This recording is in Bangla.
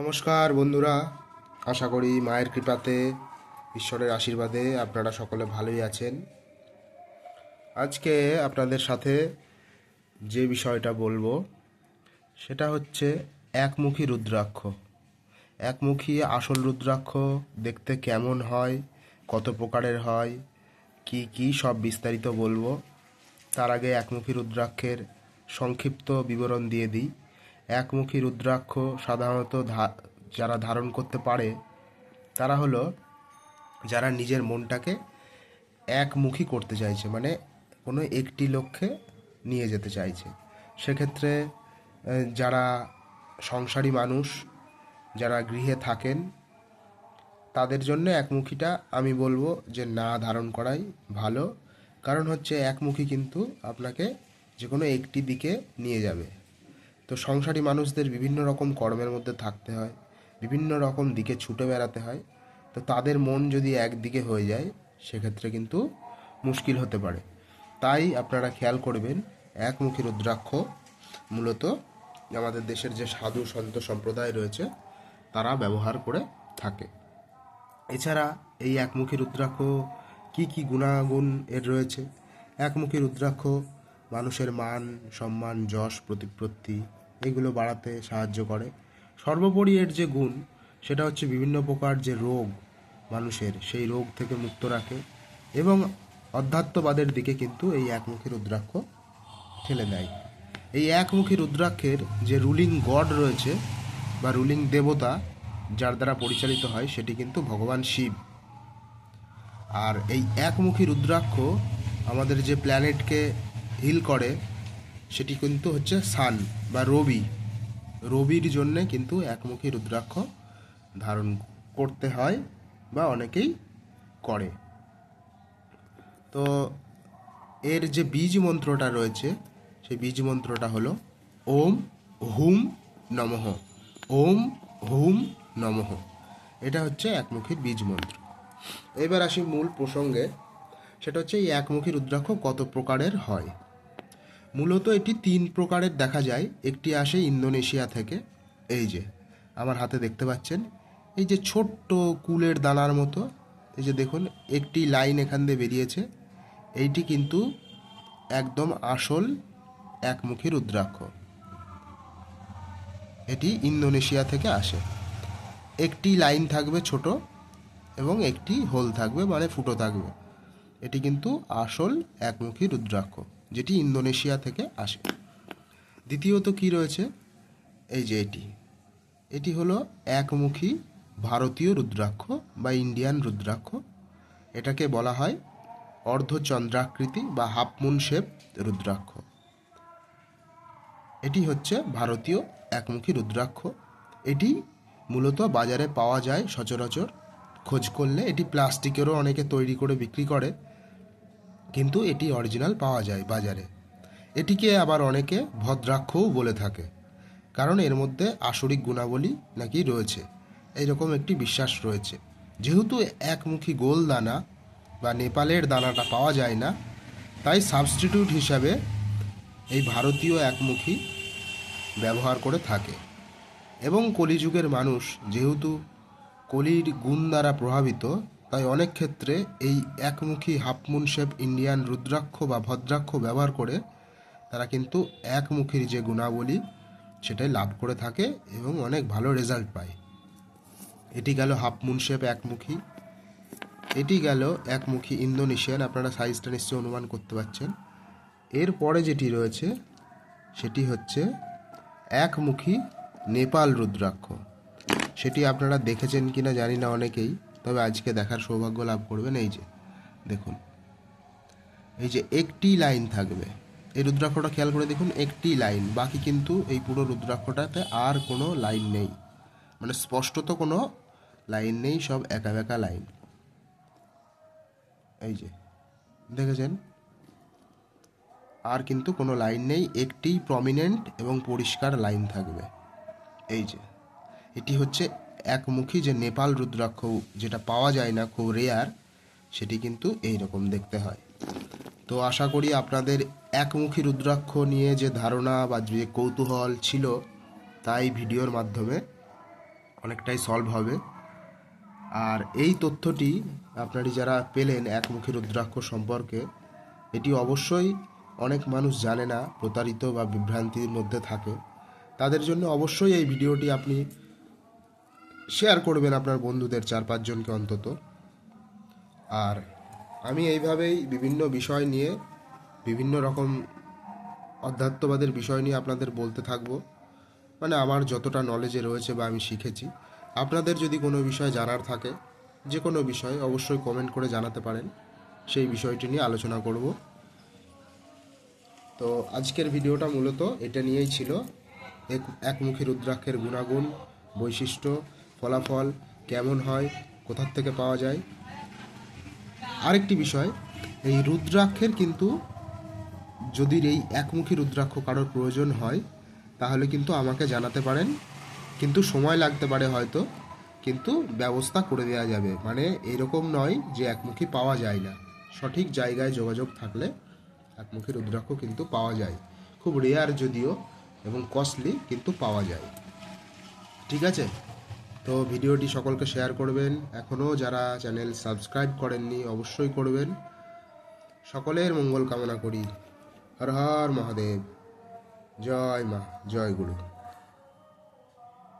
নমস্কার, বন্ধুরা। আশা করি মায়ের কৃপাতে, ঈশ্বরের আশীর্বাদে আপনারা সকলে ভালোই আছেন। আজকে আপনাদের সাথে যে বিষয়টা বলব, সেটা হচ্ছে একমুখী রুদ্রাক্ষ। একমুখী আসল রুদ্রাক্ষ দেখতে কেমন হয়, কত প্রকারের হয়, কি কি সব বিস্তারিত বলব, তার আগে একমুখী রুদ্রাক্ষের সংক্ষিপ্ত বিবরণ দিয়ে দিই। একমুখী রুদ্রাক্ষ সাধারণত যারা ধারণ করতে পারে, তারা হলো যারা নিজের মনটাকে একমুখী করতে চাইছে মানে কোনো একটি লক্ষ্যে নিয়ে যেতে চাইছে। সেক্ষেত্রে যারা সংসারী মানুষ, যারা গৃহে থাকেন, তাদের জন্য একমুখীটা আমি বলব যে না ধারণ করাই ভালো। কারণ হচ্ছে একমুখী কিন্তু আপনাকে যে কোনো একটি দিকে নিয়ে যাবে। তো সংসারী মানুষদের বিভিন্ন রকম কর্মের মধ্যে থাকতে হয়, বিভিন্ন রকম দিকে ছুটে বেড়াতে হয়। তো তাদের মন যদি একদিকে হয়ে যায়, সেক্ষেত্রে কিন্তু মুশকিল হতে পারে। তাই আপনারা খেয়াল করবেন, একমুখী রুদ্রাক্ষ মূলত আমাদের দেশের যে সাধু সন্ত সম্প্রদায় রয়েছে, তারা ব্যবহার করে থাকে। এছাড়া এই একমুখী রুদ্রাক্ষ কি কি গুণাগুণ এর রয়েছে? একমুখী রুদ্রাক্ষ মানুষের মান, সম্মান, যশ প্রতিপত্তি এগুলো বাড়াতে সাহায্য করে। সর্বোপরি এর যে গুণ, সেটা হচ্ছে বিভিন্ন প্রকার যে রোগ মানুষের, সেই রোগ থেকে মুক্ত রাখে এবং অধ্যাত্মবাদের দিকে কিন্তু এই একমুখী রুদ্রাক্ষ ঠেলে দেয়। এই একমুখী রুদ্রাক্ষের যে রুলিং গড রয়েছে বা রুলিং দেবতা, যার দ্বারা পরিচালিত হয়, সেটি কিন্তু ভগবান শিব। আর এই একমুখী রুদ্রাক্ষ আমাদের যে প্ল্যানেটকে হিল করে, সেটি কিন্তু হচ্ছে সান বা রবি। রবির জন্যে কিন্তু একমুখী রুদ্রাক্ষ ধারণ করতে হয় বা অনেকেই করে। তো এর যে বীজ মন্ত্রটা রয়েছে, সেই বীজ মন্ত্রটা হলো ওম হুম নমঃ। ওম হুম নমঃ। এটা হচ্ছে একমুখীর বীজ মন্ত্র। এবার আসি মূল প্রসঙ্গে। সেটা হচ্ছে এই একমুখী রুদ্রাক্ষ কত প্রকারের হয়? মূলত এটি তিন প্রকারের দেখা যায়। একটি আসে ইন্দোনেশিয়া থেকে। এই যে, আমার হাতে দেখতে পাচ্ছেন। এই যে ছোট্ট কুলের দানার মতো। এই যে দেখুন, একটি লাইন এখান দিয়ে বেরিয়েছে। এইটি কিন্তু একদম আসল একমুখী রুদ্রাক্ষ। এটি ইন্দোনেশিয়া থেকে আসে। একটি লাইন থাকবে ছোট এবং একটি হোল থাকবে মানে ফুটো থাকবে। এটি কিন্তু আসল একমুখী রুদ্রাক্ষ। যেটি ইন্দোনেশিয়া থেকে আসে। দ্বিতীয়ত কি রয়েছে? এই যে এটি। এটি হলো একমুখী ভারতীয় রুদ্রাক্ষ বা ইন্ডিয়ান রুদ্রাক্ষ। এটাকে বলা হয় অর্ধচন্দ্রাকৃতি বা হাফমুন শেপ রুদ্রাক্ষ। এটি হচ্ছে ভারতীয় একমুখী রুদ্রাক্ষ। এটি মূলত বাজারে পাওয়া যায় সচরাচর। খোঁজ করলে এটি প্লাস্টিকেরও অনেকে তৈরি করে বিক্রি করে। কিন্তু এটি অরিজিনাল পাওয়া যায় বাজারে। এটিকে আবার অনেকে ভদ্রাক্ষও বলে থাকে, কারণ এর মধ্যে আসরিক গুণাবলী নাকি রয়েছে। এইরকম একটি বিশ্বাস রয়েছে। যেহেতু একমুখী গোল দানা বা নেপালের দানাটা পাওয়া যায় না, তাই সাবস্টিটিউট হিসাবে এই ভারতীয় একমুখী ব্যবহার করে থাকে। এবং কলিযুগের মানুষ যেহেতু কলির গুণ দ্বারা প্রভাবিত তাই অনেক ক্ষেত্রে এই একমুখী হাফমুন শেপ ইন্ডিয়ান রুদ্রাক্ষ বা ভদ্রাক্ষ ব্যবহার করে তারা কিন্তু একমুখীর যে গুণাবলী সেটাই লাভ করে থাকে এবং অনেক ভালো রেজাল্ট পায়। এটি গেল হাফমুন শেপ একমুখী। এটি গেল একমুখী ইন্দোনেশিয়ান। আপনারা সাইজটা নিশ্চয়ই অনুমান করতে পারছেন। এরপরে যেটি রয়েছে, সেটি হচ্ছে একমুখী নেপাল রুদ্রাক্ষ। সেটি আপনারা দেখেছেন কিনা জানি না অনেকেই। তবে আজকে দেখার সৌভাগ্য লাভ করবেন এই যে, দেখুন। এই যে একটি লাইন থাকবে। এই রুদ্রাক্ষটা খেয়াল করে দেখুন, একটি লাইন। বাকি কিন্তু এই পুরো রুদ্রাক্ষটাতে আর কোনো লাইন নেই। মানে স্পষ্টত কোনো লাইন নেই, সব একা একা লাইন। এই যে, দেখেছেন? আর কিন্তু কোনো লাইন নেই, একটি প্রমিনেন্ট এবং পরিষ্কার লাইন থাকবে। এই যে, এটি হচ্ছে একমুখী যে নেপাল রুদ্রাক্ষ যেটা পাওয়া যায় না খুব রেয়ার সেটি কিন্তু এই রকম দেখতে হয়। তো আশা করি আপনাদের একমুখী রুদ্রাক্ষ নিয়ে যে ধারণা বা যে কৌতূহল ছিল, তাই ভিডিওর মাধ্যমে অনেকটাই সলভ হবে। আর এই তথ্যটি আপনারই যারা পেলেন একমুখী রুদ্রাক্ষ সম্পর্কে, এটি অবশ্যই অনেক মানুষ জানে না, প্রতারিত বা বিভ্রান্তির মধ্যে থাকে। তাদের জন্য অবশ্যই এই ভিডিওটি আপনি শেয়ার করবেন আপনার বন্ধুদের চার পাঁচজনকে অন্তত। আর আমি এইভাবেই বিভিন্ন বিষয় নিয়ে, বিভিন্ন রকম অধ্যাত্মবাদের বিষয় নিয়ে আপনাদের বলতে থাকব। মানে আমার যতটা নলেজে রয়েছে বা আমি শিখেছি। আপনাদের যদি কোনো বিষয় জানার থাকে, যে কোনো বিষয়, অবশ্যই কমেন্ট করে জানাতে পারেন। সেই বিষয়টি নিয়ে আলোচনা করব। তো আজকের ভিডিওটা মূলত এটা নিয়েই ছিল। এক একমুখী রুদ্রাক্ষের গুণাগুণ, বৈশিষ্ট্য ফলাফল কেমন হয়, কোথার থেকে পাওয়া যায়? আরেকটি বিষয়, এই রুদ্রাক্ষের কিন্তু যদি এই একমুখী রুদ্রাক্ষ কারোর প্রয়োজন হয়, তাহলে কিন্তু আমাকে জানাতে পারেন। কিন্তু সময় লাগতে পারে হয়তো, কিন্তু ব্যবস্থা করে দেওয়া যাবে। মানে এরকম নয় যে একমুখী পাওয়া যায় না। সঠিক জায়গায় যোগাযোগ থাকলে একমুখী রুদ্রাক্ষ কিন্তু পাওয়া যায়। খুব রেয়ার যদিও এবং কস্টলি কিন্তু পাওয়া যায়। ঠিক আছে? তো ভিডিওটি সকলকে শেয়ার করবেন। এখনও যারা চ্যানেল সাবস্ক্রাইব করেননি, অবশ্যই করবেন। সকলের মঙ্গল কামনা করি। হর হর মহাদেব। জয় মা, জয় গুরু।